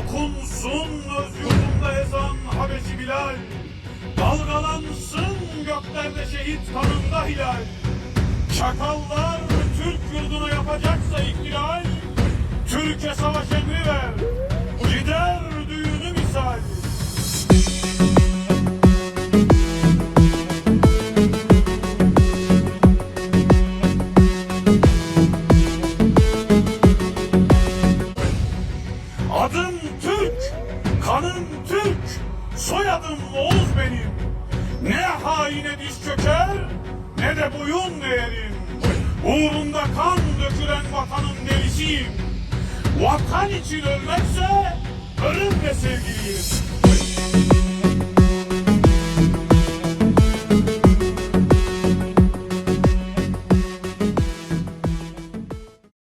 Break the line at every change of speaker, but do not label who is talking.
Okunsun yurdumda ezan Habeşi Bilal. Dalgalansın göklerde şehit kanında hilal. Çakallar Türk yurduna yapacaksa ihtilal. Türkiye savaş emri ver Türk, kanım Türk, soyadım Oğuz benim. Ne haine diş çöker, ne de boyun eğerim. Uğrunda kan dökülen vatanın delisiyim. Vatan için ölmekse.